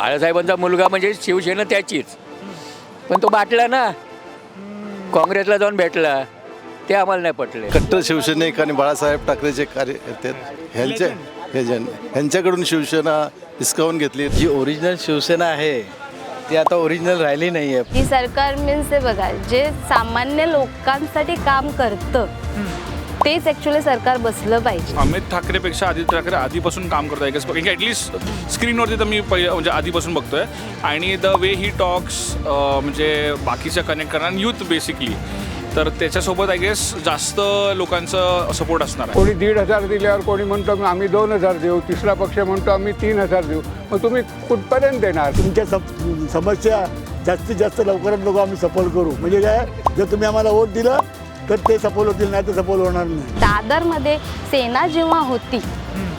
बाळासाहेबांचा मुलगा म्हणजे शिवसेना त्याचीच. पण तो बाटला ना काँग्रेसला जाऊन भेटला ते आम्हाला नाही पटले. कट्टर शिवसैनिक आणि बाळासाहेब ठाकरेचे कार्यकर्ते आहेत. ह्यांच्या हे जन ह्यांच्याकडून शिवसेना हिसकावून घेतली. जी ओरिजिनल शिवसेना आहे ती आता ओरिजिनल राहिली नाही आहे ही सरकार मीन्स हे बघा जे सामान्य लोकांसाठी काम करतं तेच ॲक्च्युली सरकार बसलं पाहिजे. अमित ठाकरेपेक्षा आदित्य ठाकरे आधीपासून काम करतो आहे कारण की ॲटलिस्ट स्क्रीनवरती तर मी पहिले म्हणजे आधीपासून बघतोय. आणि द वे ही टॉक्स म्हणजे बाकीच्या कनेक्ट करणार यूथ बेसिकली तर त्याच्यासोबत आय गेस जास्त लोकांचं सपोर्ट असणार आहे. कोणी दीड हजार दिल्यावर कोणी म्हणतो आम्ही दोन हजार देऊ. तिसरा पक्ष म्हणतो आम्ही तीन हजार देऊ. मग तुम्ही कुठपर्यंत देणार? तुमच्या सम समस्या जास्तीत जास्त लवकरात लवकर आम्ही सफल करू. म्हणजे काय? जर तुम्ही आम्हाला वोट दिलं तर ते सफल होतील नाही तर सफल होणार नाही. दादरमध्ये सेना जेव्हा होती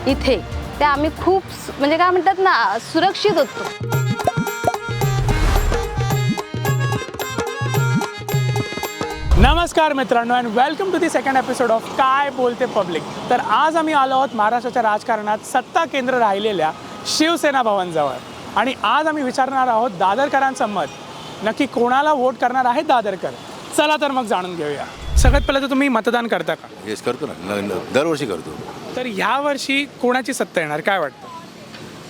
इथे ते आम्ही खूप सु- म्हणजे काय म्हणतात ना सुरक्षित होतो. नमस्कार मित्रांनो and welcome to the second episode of काय बोलते पब्लिक तर आज आम्ही आलो आहोत महाराष्ट्राच्या राजकारणात सत्ता केंद्र राहिलेल्या शिवसेना भवनजवळ. आणि आज आम्ही विचारणार आहोत दादरकरांचं मत नक्की कोणाला वोट करणार आहे दादरकर? चला तर मग जाणून घेऊया. सगळ्यात पहिलं तर तुम्ही मतदान करता का? येस करतो ना. न- न- दरवर्षी करतो. तर ह्या वर्षी कोणाची सत्ता येणार? काय वाटतं?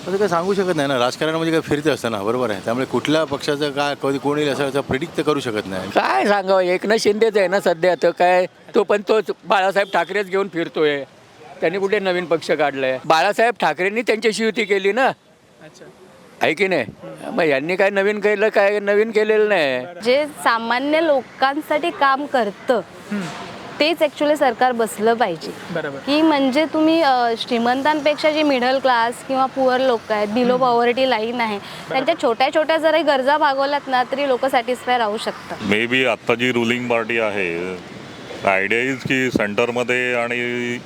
असं काही सांगू शकत नाही ना. राजकारण म्हणजे काय फिरते असतं ना बरोबर आहे. त्यामुळे कुठल्या पक्षाचं काय कधी कोण येईल असं याचा प्रिडिक्ट तर करू शकत नाही. काय सांगावं? एकनाथ शिंदेच आहे ना सध्या. तर काय तो पण तोच बाळासाहेब ठाकरेच घेऊन फिरतोय. त्यांनी कुठे नवीन पक्ष काढलाय? बाळासाहेब ठाकरेंनी त्यांच्याशी युती केली ना. अच्छा. आहे की नाही? मग यांनी काय नवीन केलं काय नवीन केलेलं नाही. जे सामान्य लोकांसाठी काम करतं तेच ॲक्च्युली सरकार बसलं पाहिजे. बरोबर. की म्हणजे तुम्ही श्रीमंतांपेक्षा जे मिडल क्लास किंवा पुअर लोक आहेत बिलो पॉवर्टी लाईन आहे त्यांच्या छोट्या छोट्या जरी गरजा भागवल्यात ना तरी लोक सॅटिस्फाय राहू शकतात. मे बी आत्ता जी रुलिंग पार्टी आहे आयडिया इज की सेंटरमध्ये आणि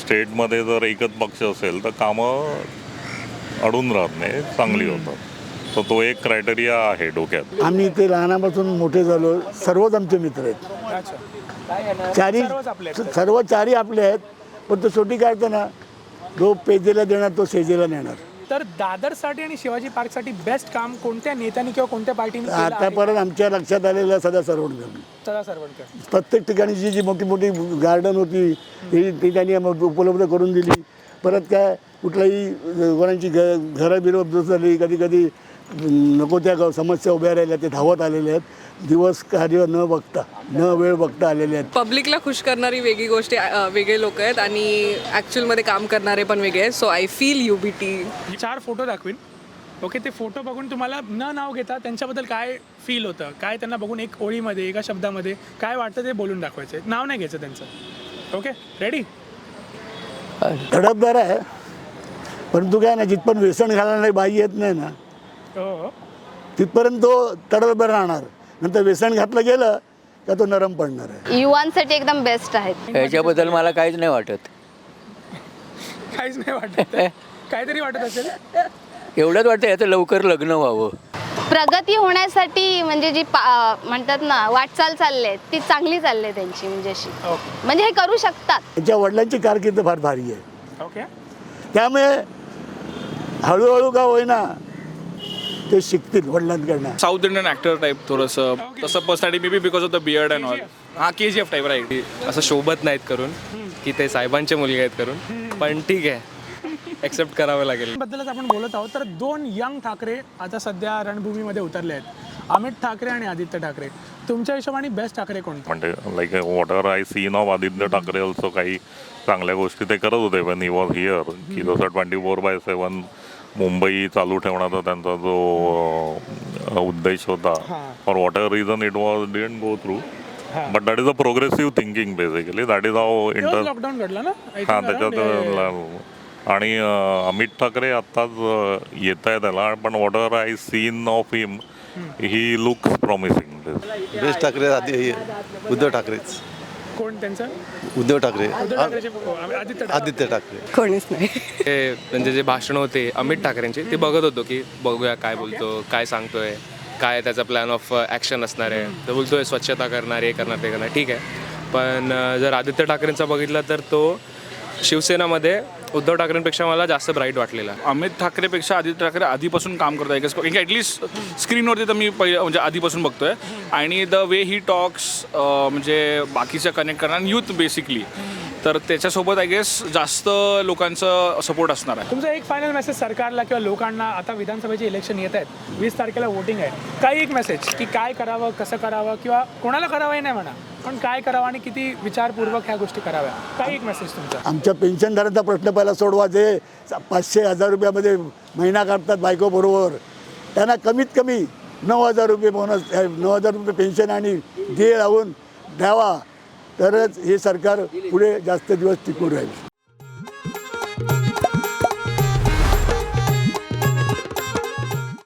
स्टेटमध्ये जर एकच पक्ष असेल तर कामं अडून राहत नाही चांगली होतात. तर तो एक क्रायटेरिया आहे डोक्यात. आम्ही इथे लहानापासून मोठे झालो सर्वच आमचे मित्र आहेत. चारी. सर्व चारी आपले आहेत पण तो शेवटी काय ना जो पेजेला देणार तो सेजेला नेणार. तर दादरसाठी आणि शिवाजी पार्कसाठी बेस्ट काम कोणत्या नेत्यांनी किंवा कोणत्या पार्टीने? आतापर्यंत आमच्या लक्षात आलेलं सदा सरवणकर सदा सरवणकर प्रत्येक ठिकाणी जी जी मोठी मोठी गार्डन होती ती त्यांनी आम्हाला उपलब्ध करून दिली. परत काय कुठलाही कोणाची घ घरं बिरं झाली कधी कधी नको त्या ग- समस्या उभ्या राहिल्या ते धावत आलेले आहेत. दिवस कार्य न बघता न वेळ बघता आलेले आहेत. पब्लिकला खुश करणारी वेगळी गोष्टी अ, वेगळे लोक आहेत आणि ॲक्च्युअलमध्ये काम करणारे पण वेगळे आहेत. So I feel U B T चार फोटो दाखवीन. ओके ते फोटो बघून तुम्हाला न नाव घेता त्यांच्याबद्दल काय फील होतं? काय त्यांना बघून एक ओळीमध्ये एका शब्दामध्ये काय वाटतं ते बोलून दाखवायचं आहे. नाव नाही घ्यायचं त्यांचं. ओके रेडी तडफदार आहे. परंतु काय ना जिथपर्यंत व्यसन घालणारी बाई येत नाही ना तिथपर्यंत तो तडफदार राहणार. नंतर व्यसन घातलं गेलं का तो नरम पडणार आहे. युवांसाठी एकदम बेस्ट आहेत. याच्याबद्दल मला काहीच नाही वाटत. काहीच नाही वाटत. काहीतरी वाटत असेल. एवढंच वाटतं याचं लवकर लग्न व्हावं. प्रगती होण्यासाठी म्हणजे जी पा म्हणतात ना वाटचाल चालली आहे ती चांगली चालली आहे त्यांची म्हणजे अशी. ओके. म्हणजे हे करू शकतात. त्यांच्या वडिलांची कारकीर्द फार भारी आहे. ओके. त्यामुळे हळूहळू का होईना ते शिकतील वडिलांकडनं. साऊथ इंडियन ॲक्टर टाईप थोडंसं. तसं personality maybe because of the beard and all हां K G F type right असं शोभत नाहीत करून की ते साहेबांचे मुलगे आहेत करून. पण ठीक आहे. ॲक्सेप्ट करावं लागेल. बद्दलच आपण बोलत आहोत. तर दोन यंग ठाकरे आता सध्या रणभूमीमध्ये उतरले आहेत. अमित ठाकरे आणि आदित्य ठाकरे. तुमच्या हिशोबाने बेस्ट ठाकरे कोणते? म्हणजे like whatever I seen of Aditya Thackeray also काही चांगल्या गोष्टी ते करत होते. पण ही वॉज हिअर की जसं twenty four by seven Mumbai चालू ठेवण्याचा त्यांचा जो उद्देश होता. For whatever reason it was didn't go through but that is a progressive thinking basically that is how inter lockdown घडलं ना? I think हां around, त्याच्यात आणि अमित ठाकरे आत्ताच येत आहे त्याला. पण whatever I seen of him he looks promising best Thackeray आधी उद्धव ठाकरेच. कोण त्यांचं? उद्धव ठाकरे. उद्धव ठाकरेचे हो, आदित्य ठाकरे. आदित्य ठाकरे. कोणीच नाही. ते त्यांचे जे भाषण होते अमित ठाकरेंचे ते बघत होतो की बघूया काय बोलतो काय सांगतोय काय त्याचा प्लॅन ऑफ ॲक्शन असणार आहे. तर बोलतोय स्वच्छता करणार हे करणार ते करणार. ठीक आहे. पण जर आदित्य ठाकरेंचा बघितलं तर तो शिवसेनामध्ये उद्धव ठाकरेंपेक्षा मला जास्त ब्राईट वाटलेला. अमित ठाकरेपेक्षा आदित्य ठाकरे आधीपासून काम करतो आहे की ॲटलिस्ट स्क्रीनवरती तर मी पहिले म्हणजे आधीपासून बघतोय. आणि द वे ही टॉक्स म्हणजे बाकीचं कनेक्ट करणार युथ बेसिकली तर त्याच्यासोबत आय गेस जास्त लोकांचं सपोर्ट असणार आहे. तुमचा एक फायनल मेसेज सरकारला किंवा लोकांना आता विधानसभेचे इलेक्शन येत आहेत. वीस तारखेला वोटिंग आहे. काही एक मेसेज की काय करावं कसं करावं किंवा कोणाला करावं हे नाही म्हणा. पण काय करावं आणि किती विचारपूर्वक ह्या गोष्टी कराव्या? काही एक मेसेज तुमचा? आमच्या पेन्शनदारांचा प्रश्न पहिला सोडवा जे पाचशे हजार रुपयामध्ये महिना काढतात बायकोबरोबर त्यांना कमीत कमी नऊ हजार रुपये बोनस नऊ हजार रुपये पेन्शन आणि देय लावून द्यावा. तरच हे सरकार पुढे जास्त दिवस टिकून राहील.